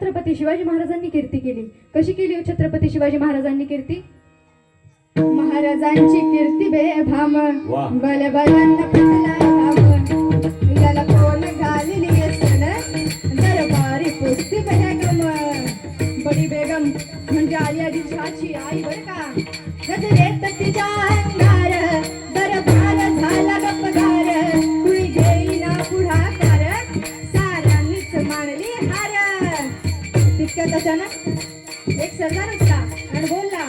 छत्रपती शिवाजी महाराजांनी कीर्ती केली. कशी केली हो छत्रपती शिवाजी महाराजांनी कीर्ती? महाराजांची कीर्ती बेभाम पटला धाम याला कोण घालिली सन दरबारी पुस्ती बेगम बडी बेगम म्हणजे आली आधी झाची आई बर का? तिच्या तितक्यात अचानक एक सरदार उठला आणि बोलला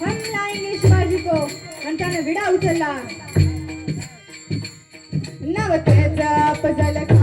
हम लाएंगे शिवाजी को. आणि त्याने विडा उचलला. नवतेचा पजल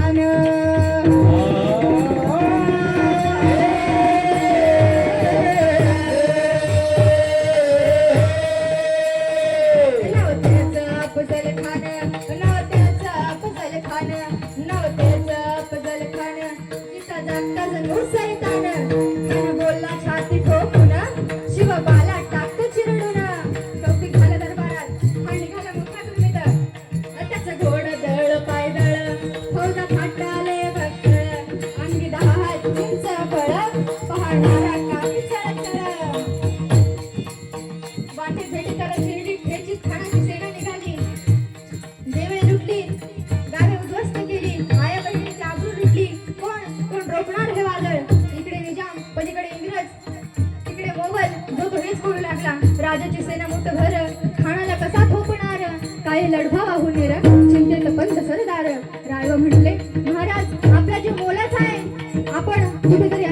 राजाची सेना मोठं घर खाणाला कसा थोपणार काय लढवा वाहून येर चिंतेत पंत सरदार रायव म्हटले महाराज आपला जे मोलाचा आहे आपण कुठेतरी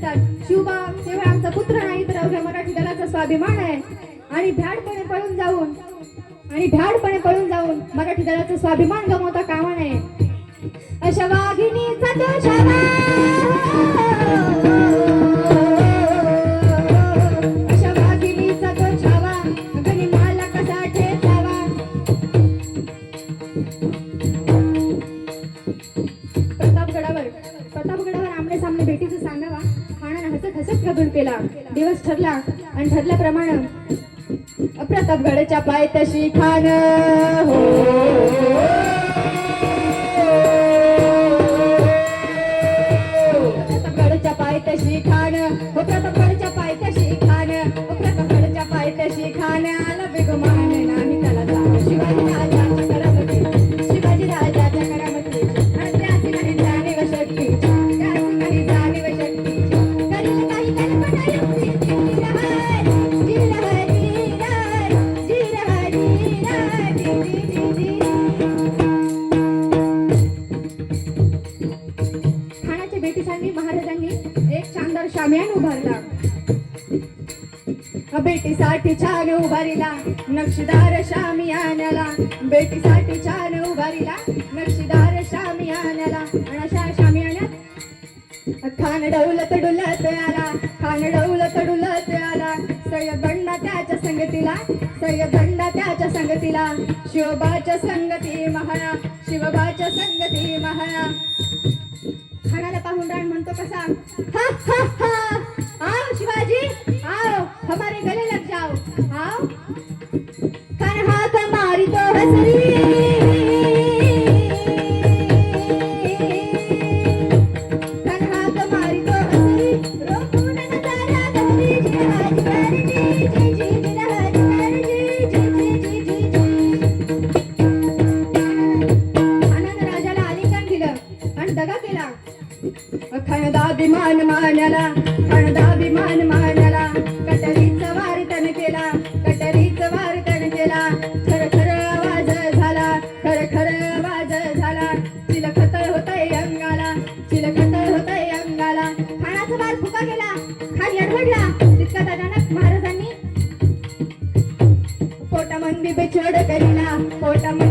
म्हणतात शिवबा केवळ आमचा पुत्र नाही तर अवघ्या मराठी दलाचा स्वाभिमान आहे. आणि भ्याडपणे पळून जाऊन आणि भ्याडपणे पळून जाऊन मराठी दलाचा स्वाभिमान गमवता कामा नये. अशा वाघिणीचा केला. दिवस ठरला आणि ठरल्याप्रमाणे प्रतापगडच्या पायथ्याशी खान हो. बेटीसाठी छान उभारीला नक्षीदार शामियानाला बेटीसाठी छान उभारीला नक्षीदार शामियानाला आणि अशा शामियान्यात खान डौलत डुलत आला खान डौलत डुलत आला. सय्यद बंडा त्याच्या संगतीला सय्यद बंडा त्याच्या संगतीला. शिवबाच्या संगती महा शिवबाच्या संगती महा खानाला पाहून राण म्हणतो कसा? हा हा हा. खणदाभिमान मानला खणदाभिमान मानला. कटरीचा वारतन केला कटरीचा वारतन केला. खर खर आवाज झाला खर खर आवाज झाला. चिलखत होतय अंगाला चिलखत होतय अंगाला. खानाचा बाल फुका गेला खान अडवडला. तितका अचानक महाराजांनी. पोटामंदी बेछोड करीला पोटामंदी